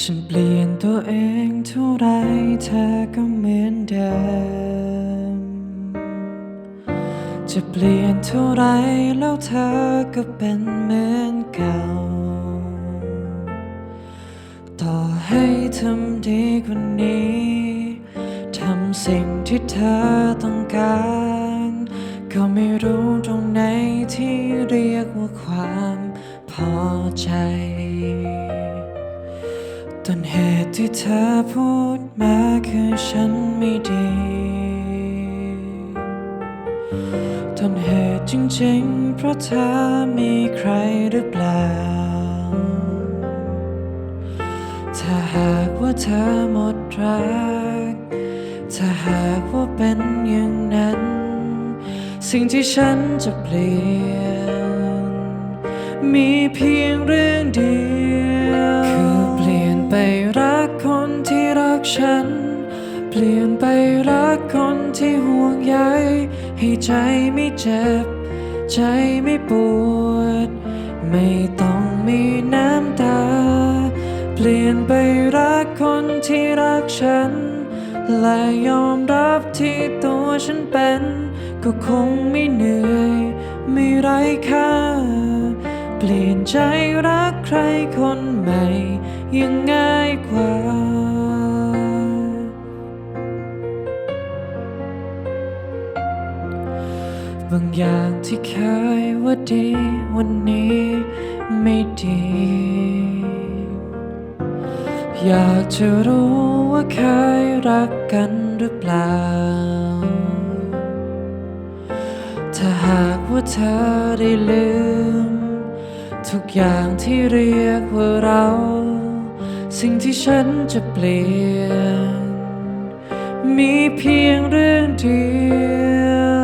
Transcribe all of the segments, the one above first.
ฉันเปลี่ยนตัวเองเท่าไรเธอก็เหมือนเดิม จะเปลี่ยนเท่าไรแล้วเธอก็เป็นเหมือนเก่า ต่อให้ทำดีกว่านี้ ทำสิ่งที่เธอต้องการ ก็ไม่รู้ตรงไหนที่เรียกว่าความพอใจ ต้นเหตุที่เธอพูดมาคือฉันไม่ดี ต้นเหตุจริงๆ เพราะเธอมีใครหรือเปล่า ถ้าหากว่าเธอหมดรัก ถ้าหากว่าเป็นอย่างนั้น สิ่งที่ฉันจะเปลี่ยน มีเพียงเรื่อง ฉัน เปลี่ยนไปรักคนที่ห่วงใยให้ใจไม่เจ็บ ใจไม่ปวด ไม่ต้องมีน้ำตา เปลี่ยนไปรักคนที่รักฉัน และยอมรับที่ตัวฉันเป็น ก็คงไม่เหนื่อย ไม่ไร้ค่าเปลี่ยนใจรักใครคนใหม่ยังง่ายกว่า บางอย่างที่เคยว่าดีวันนี้ไม่ดี อยากจะรู้ว่าเคยรักกันหรือเปล่า ถ้าหากว่าเธอได้ลืม ทุกอย่างที่เรียกว่าเรา สิ่งที่ฉันจะเปลี่ยน มีเพียงเรื่องเดียว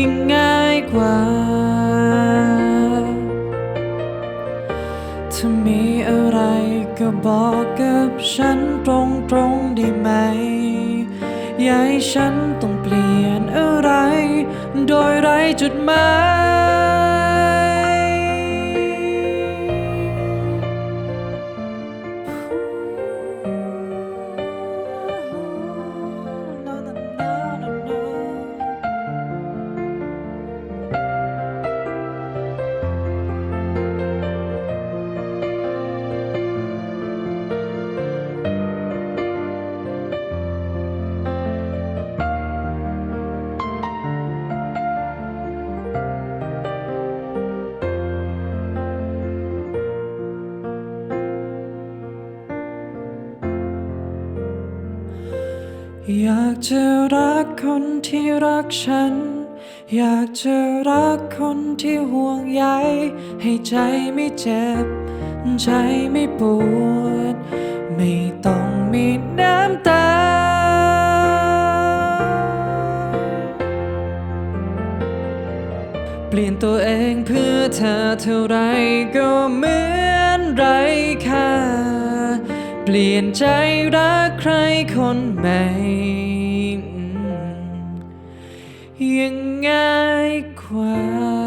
ยิ่งง่ายกว่า ถ้ามีอะไรก็บอกกับฉันตรงๆได้ไหม อย่าให้ฉันต้องเปลี่ยนอะไร โดยไร้จุดหมาย อยากจะรักคนที่รักฉัน อยากจะรักคนที่ห่วงใยให้ใจไม่เจ็บ ใจไม่ปวด ไม่ต้องมีน้ำตา เปลี่ยนตัวเองเพื่อเธอเท่าไรก็เหมือนไรค่าเป ลี่ยนใจรักใครคนใหม่ ยังง่ายกว่า